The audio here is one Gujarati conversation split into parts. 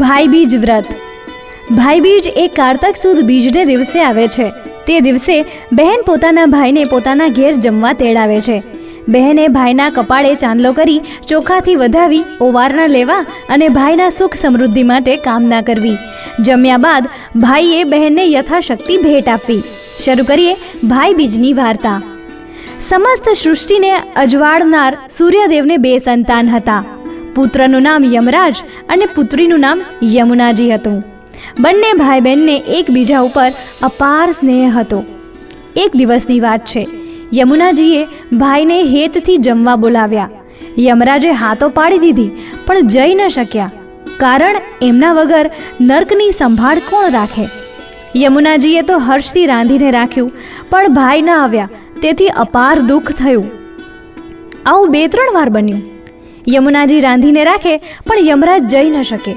ભાઈબીજ વ્રત. ભાઈબીજ એ કારતક સુદ બીજને દિવસે આવે છે. તે દિવસે બહેન પોતાના ભાઈને પોતાના ઘેર જમવા તેડાવે છે. બહેને ભાઈના કપાળે ચાંદલો કરી ચોખાથી વધાવી, ઓવારણા લેવા અને ભાઈના સુખ સમૃદ્ધિ માટે કામના કરવી. જમ્યા બાદ ભાઈએ બહેનને યથાશક્તિ ભેટ આપવી. શરૂ કરીએ ભાઈબીજની વાર્તા. સમસ્ત સૃષ્ટિને અજવાળનાર સૂર્યદેવને બે સંતાન હતા. પુત્રનું નામ યમરાજ અને પુત્રીનું નામ યમુનાજી હતું. બંને ભાઈ બહેનને એકબીજા ઉપર અપાર સ્નેહ હતો. એક દિવસની વાત છે, યમુનાજીએ ભાઈને હેતથી જમવા બોલાવ્યા. યમરાજે હાથો પાડી દીધી, પણ જઈ ન શક્યા, કારણ એમના વગર નર્કની સંભાળ કોણ રાખે? યમુનાજીએ તો હર્ષથી રાંધીને રાખ્યું, પણ ભાઈ ન આવ્યા, તેથી અપાર દુઃખ થયું. આવું બે ત્રણ વાર બન્યું. યમુનાજી રાંધીને રાખે, પણ યમરાજ જઈ ન શકે.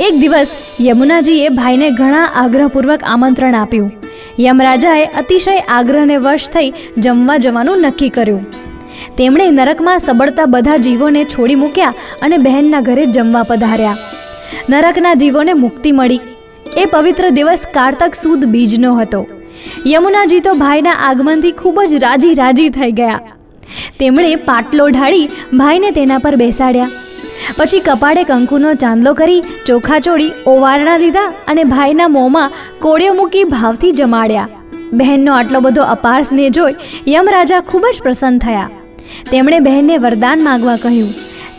એક દિવસ યમુનાજીએ ભાઈને ઘણા આગ્રહપૂર્વક આમંત્રણ આપ્યું. યમરાજાએ અતિશય આગ્રહને વશ થઈ જમવા જવાનું નક્કી કર્યું. તેમણે નરકમાં સબળતા બધા જીવોને છોડી મૂક્યા અને બહેનના ઘરે જમવા પધાર્યા. નરકના જીવોને મુક્તિ મળી. એ પવિત્ર દિવસ કારતક સુદ બીજનો હતો. યમુનાજી તો ભાઈના આગમનથી ખૂબ જ રાજી રાજી થઈ ગયા. તેમણે પાટલો ઢાળી ભાઈને તેના પર બેસાડ્યા. પછી કપાળે કંકુનો ચાંદલો કરી ચોખા ચોળી, ઓવારણા લીધા અને ભાઈના મોંમાં કોળિયો મૂકી ભાવથી જમાડ્યા. બહેનનો આટલો બધો અપાર સ્નેહ જોઈ યમરાજા ખૂબ જ પ્રસન્ન થયા. તેમણે બહેનને વરદાન માગવા કહ્યું.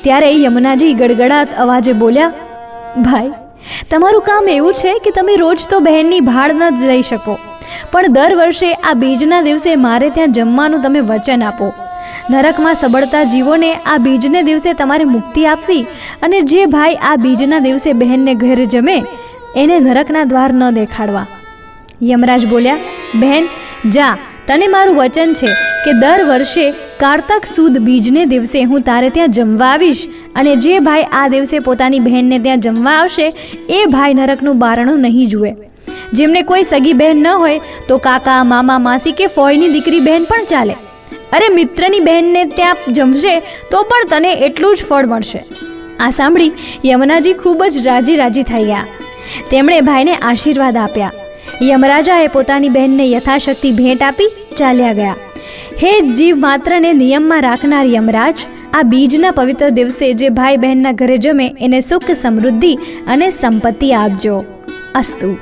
ત્યારે યમુનાજી ગડગડાટ અવાજે બોલ્યા, ભાઈ, તમારું કામ એવું છે કે તમે રોજ તો બહેનની ભાડ ન જ લઈ શકો. પણ દર વર્ષે આ બીજના દિવસે મારે ત્યાં જમવાનું તમે વચન આપો. નરકમાં સબળતા જીવોને આ બીજને દિવસે તમારે મુક્તિ આપવી અને જે ભાઈ આ બીજના દિવસે બહેનને ઘરે જમે, એને નરકના દ્વાર ન દેખાડવા. યમરાજ બોલ્યા, બહેન, જા, તને મારું વચન છે કે દર વર્ષે કારતક સુદ બીજને દિવસે હું તારે ત્યાં જમવા આવીશ અને જે ભાઈ આ દિવસે પોતાની બહેનને ત્યાં જમવા આવશે, એ ભાઈ નરકનું બારણું નહીં જુએ. જેમને કોઈ સગી બહેન ન હોય, તો કાકા, મામા, માસી કે ફોઈની દીકરી બહેન પણ ચાલે. અરે મિત્રની બહેનને ત્યાં જમશે તો પણ તને એટલું જ ફળ મળશે. આ સાંભળી યમુનાજી ખૂબ જ રાજી રાજી થઈ ગયા તેમણે ભાઈને આશીર્વાદ આપ્યા. યમરાજાએ પોતાની બહેનને યથાશક્તિ ભેટ આપી ચાલ્યા ગયા. હે જીવ માત્રને નિયમમાં રાખનાર યમરાજ, આ બીજના પવિત્ર દિવસે જે ભાઈ બહેનના ઘરે જમે એને સુખ સમૃદ્ધિ અને સંપત્તિ આપજો. અસ્તુ.